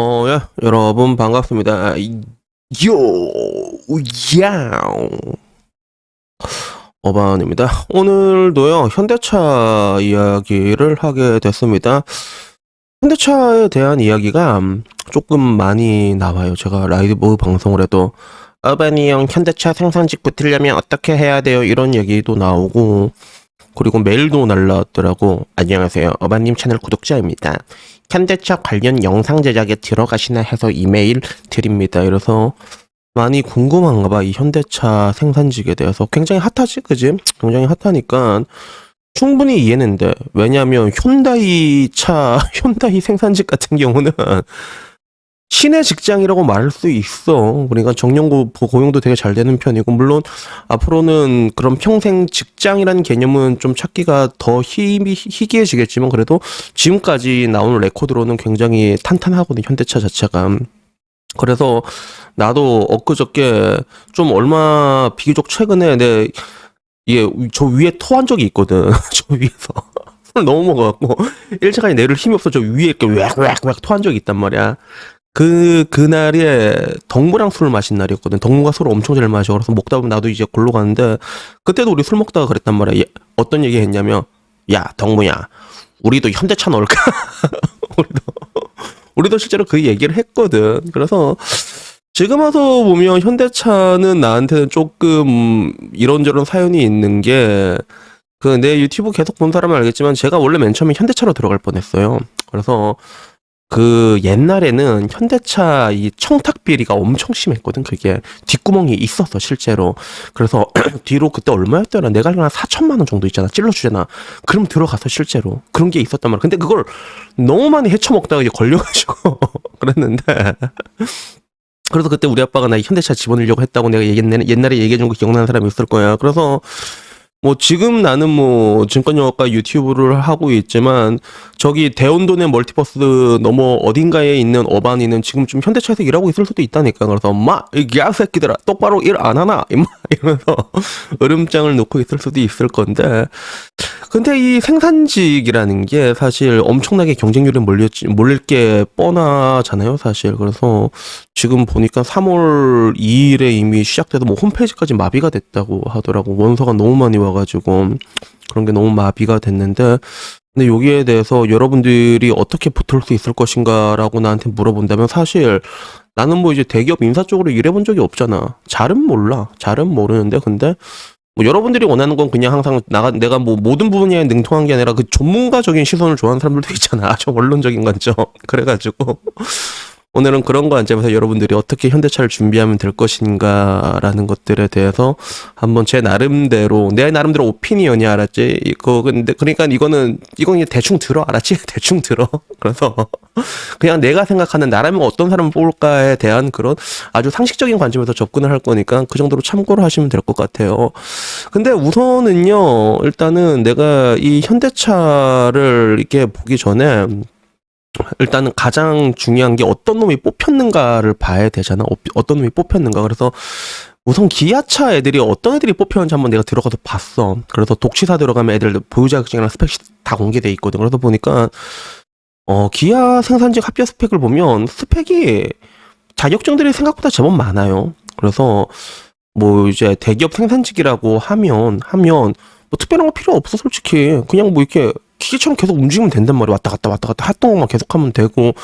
어, 야, 여러분 반갑습니다. 요, 야옹. 어반입니다. 오늘도요, 현대차 이야기를 하게 됐습니다. 현대차에 대한 이야기가 조금 많이 나와요. 제가 라이브 방송을 해도, 어반이 형 현대차 생산직 붙으려면 어떻게 해야 돼요? 이런 얘기도 나오고, 그리고 메일도 날라왔더라고. 안녕하세요. 어반님 채널 구독자입니다. 현대차 관련 영상 제작에 들어가시나 해서 이메일 드립니다. 이래서 많이 궁금한가 봐. 이 현대차 생산직에 대해서. 굉장히 핫하지? 그지? 굉장히 핫하니까 충분히 이해는 돼. 왜냐면 현다이 차, 현다이 생산직 같은 경우는 신의 직장이라고 말할 수 있어. 그러니까 정년고 고용도 되게 잘 되는 편이고 물론 앞으로는 그런 평생 직장이라는 개념은 좀 찾기가 더 힘이 희귀해지겠지만 그래도 지금까지 나오는 레코드로는 굉장히 탄탄하거든 현대차 자체가. 그래서 나도 엊그저께 좀 얼마 비교적 최근에 내 이게 저 위에 토한 적이 있거든. 저 위에서. 술 너무 먹어갖고 일차간에 내릴 힘이 없어 저 위에 이렇게 웩웩웩 토한 적이 있단 말이야. 그, 그날에 덕무랑 술을 마신 날이었거든. 덕무가 술을 엄청 잘 마셔. 그래서 먹다 보면 나도 이제 골로 가는데, 그때도 우리 술 먹다가 그랬단 말이야. 얘, 어떤 얘기 했냐면, 야, 덕무야, 우리도 현대차 넣을까? 우리도, 우리도 실제로 그 얘기를 했거든. 그래서, 지금 와서 보면 현대차는 나한테는 조금 이런저런 사연이 있는 게, 그 내 유튜브 계속 본 사람은 알겠지만, 제가 원래 맨 처음에 현대차로 들어갈 뻔했어요. 그래서, 그 옛날에는 현대차 이 청탁 비리가 엄청 심했거든. 그게 뒷구멍이 있었어 실제로. 그래서 뒤로 그때 얼마였더라? 내가 알기로 한 4천만 원 정도 있잖아. 찔러주잖아. 그럼 들어가서 실제로 그런 게 있었단 말이야. 근데 그걸 너무 많이 헤쳐먹다가 이제 걸려가지고 그랬는데. 그래서 그때 우리 아빠가 나 현대차 집어넣으려고 했다고 내가 옛날에, 옛날에 얘기해준 거 기억나는 사람이 있을 거야. 그래서 뭐 지금 나는 뭐 증권영어과 유튜브를 하고 있지만 저기 대원돈의 멀티버스 넘어 어딘가에 있는 어반이는 지금 좀 현대차에서 일하고 있을 수도 있다니까. 그래서 엄마 이 개새끼들아 똑바로 일 안 하나? 임마 이러면서 으름장을 놓고 있을 수도 있을 건데 근데 이 생산직이라는 게 사실 엄청나게 경쟁률에 몰렸지 몰릴 게 뻔하잖아요 사실 그래서 지금 보니까 3월 2일에 이미 시작돼서 뭐 홈페이지까지 마비가 됐다고 하더라고 원서가 너무 많이 와가지고 그런 게 너무 마비가 됐는데 근데 여기에 대해서 여러분들이 어떻게 붙을 수 있을 것인가라고 나한테 물어본다면 사실 나는 뭐 이제 대기업 인사 쪽으로 일해본 적이 없잖아. 잘은 몰라. 잘은 모르는데 근데 뭐 여러분들이 원하는 건 그냥 항상 나가 내가 뭐 모든 부분에 능통한 게 아니라 그 전문가적인 시선을 좋아하는 사람들도 있잖아. 아주 원론적인 관점. 그래가지고 오늘은 그런 거 앉아서 여러분들이 어떻게 현대차를 준비하면 될 것인가라는 것들에 대해서 한번 제 나름대로 내 나름대로 오피니언이 알았지. 이거 근데 그러니까 이거는 이건 그냥 대충 들어 알았지? 대충 들어. 그래서 그냥 내가 생각하는 나라면 어떤 사람을 뽑을까에 대한 그런 아주 상식적인 관점에서 접근을 할 거니까 그 정도로 참고를 하시면 될 것 같아요. 근데 우선은요, 일단은 내가 이 현대차를 이렇게 보기 전에 일단은 가장 중요한 게 어떤 놈이 뽑혔는가를 봐야 되잖아. 어- 어떤 놈이 뽑혔는가. 그래서 우선 기아차 애들이 어떤 애들이 뽑혔는지 한번 내가 들어가서 봤어. 그래서 독취사 들어가면 애들 보유 자격증이랑 스펙이 다 공개돼 있거든. 그래서 보니까 어 기아 생산직 합격 스펙을 보면 스펙이 자격증들이 생각보다 제법 많아요. 그래서 뭐 이제 대기업 생산직이라고 하면 하면 뭐 특별한 거 필요 없어 솔직히 그냥 뭐 이렇게 기계처럼 계속 움직이면 된단 말이야 왔다 갔다 왔다 갔다 했던 것만 계속 하면 되고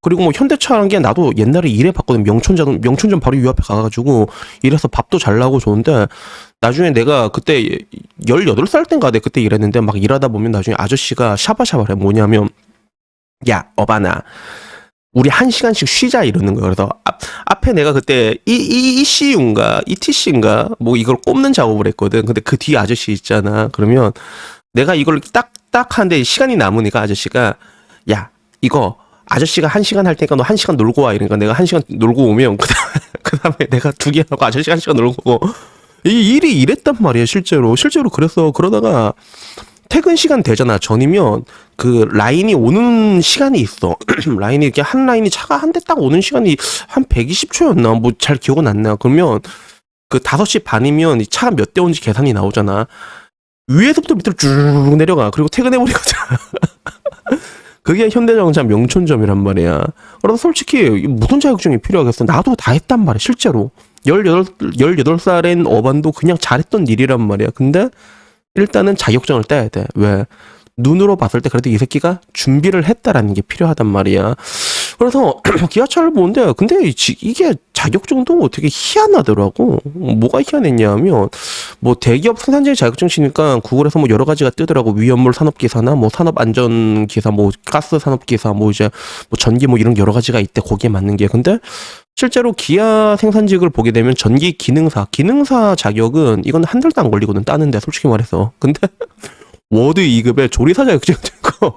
그리고 뭐 현대차라는 게 나도 옛날에 일해 봤거든 명촌전 명촌전 바로 유 앞에 가 가지고 일해서 밥도 잘 나고 좋은데 나중에 내가 그때 18살 땐가 내 그때 일했는데 막 일하다 보면 나중에 아저씨가 샤바샤바를 해 뭐냐면 야 어바나 우리 한 시간씩 쉬자 이러는 거예요. 그래서 앞, 앞에 내가 그때 이, 이, ECU인가 ETC인가 뭐 이걸 꼽는 작업을 했거든. 근데 그 뒤에 아저씨 있잖아. 그러면 내가 이걸 딱, 딱 하는데 시간이 남으니까 아저씨가 야, 이거 아저씨가 한 시간 할 테니까 너 한 시간 놀고 와. 이러니까 내가 한 시간 놀고 오면 그 다음에, 그 다음에 내가 두 개 하고 아저씨가 한 시간 놀고 오고 이 일이 이랬단 말이에요. 실제로. 실제로 그래서 그러다가 퇴근 시간 되잖아. 전이면 그 라인이 오는 시간이 있어. 라인이 이렇게 한 라인이 차가 한 대 딱 오는 시간이 한 120초였나? 뭐 잘 기억은 안 나. 그러면 그 5시 반이면 이 차가 몇 대 온지 계산이 나오잖아. 위에서부터 밑으로 쭉 내려가. 그리고 퇴근해 버리거든. 그게 현대자동차 명촌점이란 말이야. 그래서 솔직히 무슨 자격증이 필요하겠어. 나도 다 했단 말이야, 실제로. 18, 18살인 어반도 그냥 잘했던 일이란 말이야. 근데 일단은 자격증을 따야 돼. 왜? 눈으로 봤을 때 그래도 이 새끼가 준비를 했다라는 게 필요하단 말이야. 그래서 기아차를 보는데 근데 이- 이게 자격증도 되게 희한하더라고. 뭐가 희한했냐면 뭐 대기업 생산자의 자격증 치니까 구글에서 뭐 여러 가지가 뜨더라고. 위험물 산업 기사나 뭐 산업 안전 기사, 뭐 가스 산업 기사, 뭐 이제 뭐 전기 뭐 이런 여러 가지가 있대. 거기에 맞는 게. 근데 실제로 기아 생산직을 보게 되면 전기 기능사, 기능사 자격은 이건 한 달도 안 걸리거든. 따는데 솔직히 말해서. 근데 워드 2급에 조리사 자격증 들고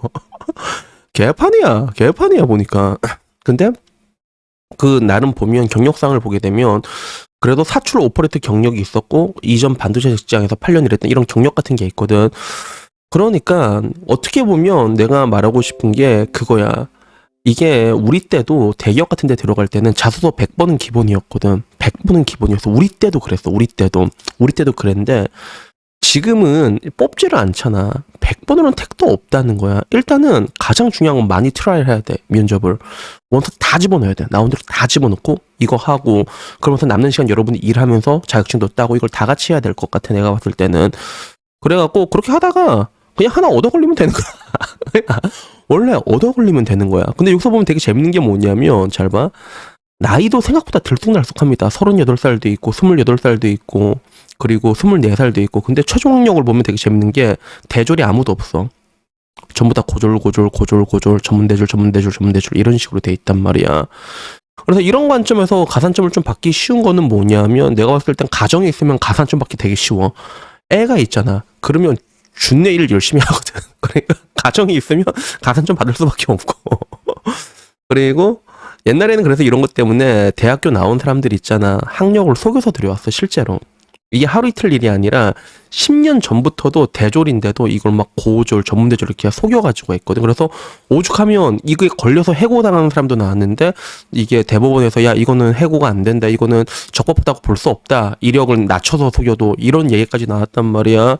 개판이야. 개판이야 보니까. 근데 그 나름 보면 경력상을 보게 되면 그래도 사출 오퍼레이터 경력이 있었고 이전 반도체 직장에서 8년 일했던 이런 경력 같은 게 있거든. 그러니까 어떻게 보면 내가 말하고 싶은 게 그거야. 이게 우리 때도 대기업 같은 데 들어갈 때는 자소서 100번은 기본이었거든. 100번은 기본이었어. 우리 때도 그랬어. 우리 때도. 우리 때도 그랬는데 지금은 뽑지를 않잖아. 100번으로는 택도 없다는 거야. 일단은 가장 중요한 건 많이 트라이를 해야 돼. 면접을. 원서 다 집어넣어야 돼. 나온 대로 다 집어넣고 이거 하고 그러면서 남는 시간 여러분이 일하면서 자격증도 따고 이걸 다 같이 해야 될 것 같아. 내가 봤을 때는. 그래갖고 그렇게 하다가 그냥 하나 얻어 걸리면 되는 거야. 원래 얻어 걸리면 되는 거야. 근데 여기서 보면 되게 재밌는 게 뭐냐면 잘 봐. 나이도 생각보다 들쑥날쑥합니다. 38살도 있고 28살도 있고 그리고 24살도 있고 근데 최종 학력을 보면 되게 재밌는 게 대졸이 아무도 없어. 전부 다 고졸 고졸 고졸 고졸 전문대졸 전문대졸 전문대졸 이런 식으로 돼 있단 말이야. 그래서 이런 관점에서 가산점을 좀 받기 쉬운 거는 뭐냐면 내가 봤을 땐 가정에 있으면 가산점 받기 되게 쉬워. 애가 있잖아. 그러면 준내 일 열심히 하거든. 그러니까 가정이 있으면 가산점 받을 수밖에 없고. 그리고 옛날에는 그래서 이런 것 때문에 대학교 나온 사람들 있잖아. 학력을 속여서 들여왔어, 실제로. 이게 하루 이틀 일이 아니라 10년 전부터도 대졸인데도 이걸 막 고졸, 전문대졸 이렇게 속여가지고 했거든. 그래서 오죽하면 이게 걸려서 해고당하는 사람도 나왔는데 이게 대법원에서 야, 이거는 해고가 안 된다. 이거는 적법하다고 볼 수 없다. 이력을 낮춰서 속여도 이런 얘기까지 나왔단 말이야.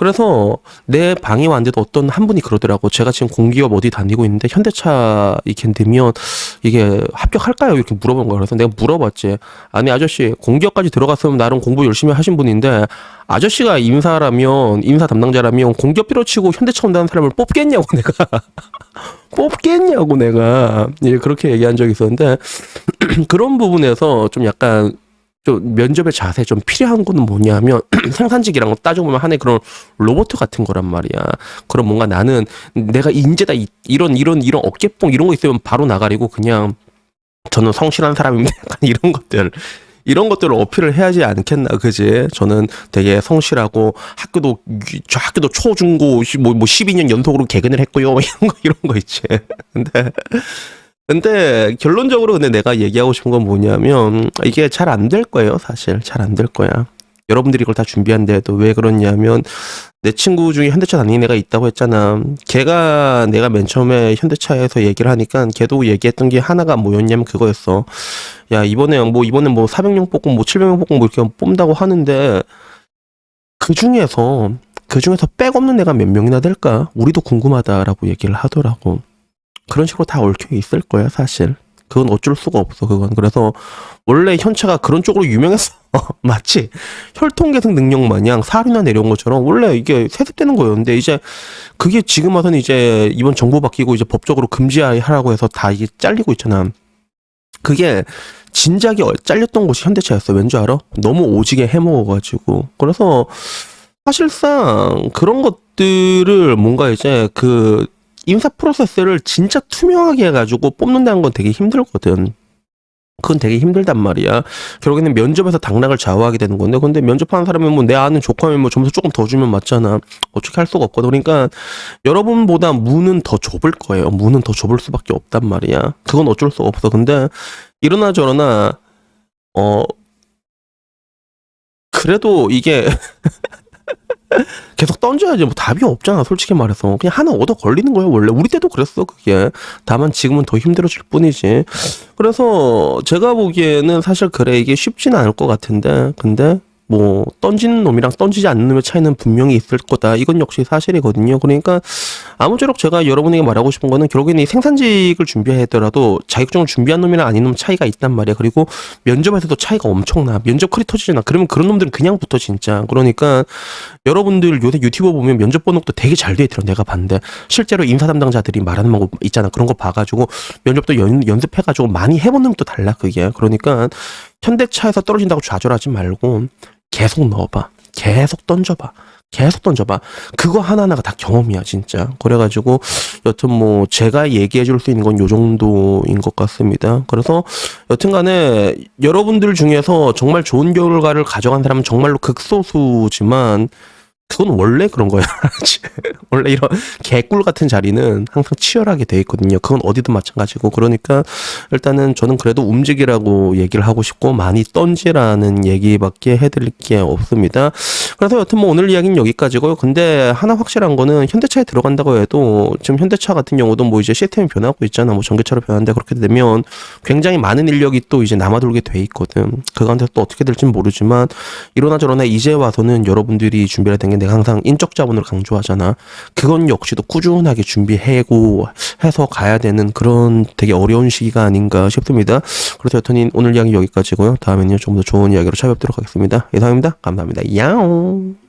그래서 내 방에 왔는데도 어떤 한 분이 그러더라고. 제가 지금 공기업 어디 다니고 있는데 현대차 이렇게 되면 이게 합격할까요? 이렇게 물어본 거야. 그래서 내가 물어봤지. 아니 아저씨 공기업까지 들어갔으면 나름 공부 열심히 하신 분인데 아저씨가 임사라면 임사 담당자라면 공기업 빌어치고 현대차 온다는 사람을 뽑겠냐고 내가 뽑겠냐고 내가 예 그렇게 얘기한 적이 있었는데 그런 부분에서 좀 약간 좀 면접의 자세 좀 필요한 거는 뭐냐면 생산직이란 거 따져보면 하나의 그런 로봇 같은 거란 말이야. 그럼 뭔가 나는 내가 인재다 이- 이런 이런 이런 어깨뽕 이런 거 있으면 바로 나가리고 그냥 저는 성실한 사람입니다. 이런 것들 이런 것들을 어필을 해야지 않겠나 그지? 저는 되게 성실하고 학교도 유- 저 학교도 초중고 뭐뭐 12년 연속으로 개근을 했고요. 이런 거 이런 거 있지. 근데 근데 결론적으로 근데 내가 얘기하고 싶은 건 뭐냐면 이게 잘 안 될 거예요, 사실. 잘 안 될 거야. 여러분들이 이걸 다 준비한데도 왜 그러냐면 내 친구 중에 현대차 다니는 애가 있다고 했잖아. 걔가 내가 맨 처음에 현대차에서 얘기를 하니까 걔도 얘기했던 게 하나가 뭐였냐면 그거였어. 야, 이번에 뭐 이번에 뭐 400명 뽑고 뭐 700명 뽑고 뭐 이렇게 뽑는다고 하는데 그 중에서 그 중에서 백 없는 애가 몇 명이나 될까? 우리도 궁금하다라고 얘기를 하더라고. 그런 식으로 다 얽혀 있을 거야, 사실. 그건 어쩔 수가 없어, 그건. 그래서 원래 현차가 그런 쪽으로 유명했어. 맞지? 혈통 계승 능력 마냥 사륜나 내려온 것처럼 원래 이게 세습되는 거였는데 이제 그게 지금 와서는 이제 이번 정부 바뀌고 이제 법적으로 금지하라고 해서 다 이게 잘리고 있잖아. 그게 진작에 어- 잘렸던 곳이 현대차였어. 왠 줄 알아? 너무 오지게 해먹어가지고. 그래서 사실상 그런 것들을 뭔가 이제 그 인사 프로세스를 진짜 투명하게 해가지고 뽑는다는 건 되게 힘들거든. 그건 되게 힘들단 말이야. 결국에는 면접에서 당락을 좌우하게 되는 건데, 근데 면접하는 사람은 뭐 내 아는 조카면 뭐 점수 조금 더 주면 맞잖아. 어떻게 할 수가 없거든. 그러니까 여러분보다 문은 더 좁을 거예요. 문은 더 좁을 수밖에 없단 말이야. 그건 어쩔 수가 없어. 근데 이러나 저러나 어 그래도 이게 계속 던져야지. 뭐 답이 없잖아 솔직히 말해서. 그냥 하나 얻어 걸리는 거야 원래. 우리 때도 그랬어 그게. 다만 지금은 더 힘들어질 뿐이지. 그래서 제가 보기에는 사실 그래 이게 쉽지는 않을 것 같은데. 근데 뭐 던지는 놈이랑 던지지 않는 놈의 차이는 분명히 있을 거다. 이건 역시 사실이거든요. 그러니까 아무쪼록 제가 여러분에게 말하고 싶은 거는 결국에는 이 생산직을 준비했더라도 자격증을 준비한 놈이나 아닌 놈 차이가 있단 말이야. 그리고 면접에서도 차이가 엄청나. 면접 칼이 터지잖아. 그러면 그런 놈들은 그냥 붙어 진짜. 그러니까 여러분들 요새 유튜브 보면 면접 번호도 되게 잘 돼 있더라. 내가 봤는데 실제로 인사 담당자들이 말하는 거 있잖아. 그런 거 봐가지고 면접도 연, 연습해가지고 많이 해본 또 달라 그게. 그러니까 현대차에서 떨어진다고 좌절하지 말고 계속 넣어봐. 계속 던져봐. 계속 던져봐. 그거 하나하나가 다 경험이야, 진짜. 그래가지고, 여튼 뭐, 제가 얘기해 줄 수 있는 건 요 정도인 것 같습니다. 그래서, 여튼 간에, 여러분들 중에서 정말 좋은 결과를 가져간 사람은 정말로 극소수지만, 그건 원래 그런 거야. 원래 이런 개꿀 같은 자리는 항상 치열하게 돼 있거든요. 그건 어디든 마찬가지고. 그러니까 일단은 저는 그래도 움직이라고 얘기를 하고 싶고 많이 던지라는 얘기밖에 해드릴 게 없습니다. 그래서 여튼 뭐 오늘 이야기는 여기까지고요. 근데 하나 확실한 거는 현대차에 들어간다고 해도 지금 현대차 같은 경우도 뭐 이제 시스템이 변하고 있잖아. 뭐 전기차로 변하는데 그렇게 되면 굉장히 많은 인력이 또 이제 남아돌게 돼 있거든. 그 가운데 또 어떻게 될지는 모르지만 이러나 저러나 이제 와서는 여러분들이 준비를 된게 내가 항상 인적 자본을 강조하잖아. 그건 역시도 꾸준하게 준비해고 해서 가야 되는 그런 되게 어려운 시기가 아닌가 싶습니다. 그래서 여튼 오늘 이야기 여기까지고요. 다음에는요 좀더 좋은 이야기로 찾아뵙도록 하겠습니다. 이상입니다. 감사합니다. 야옹.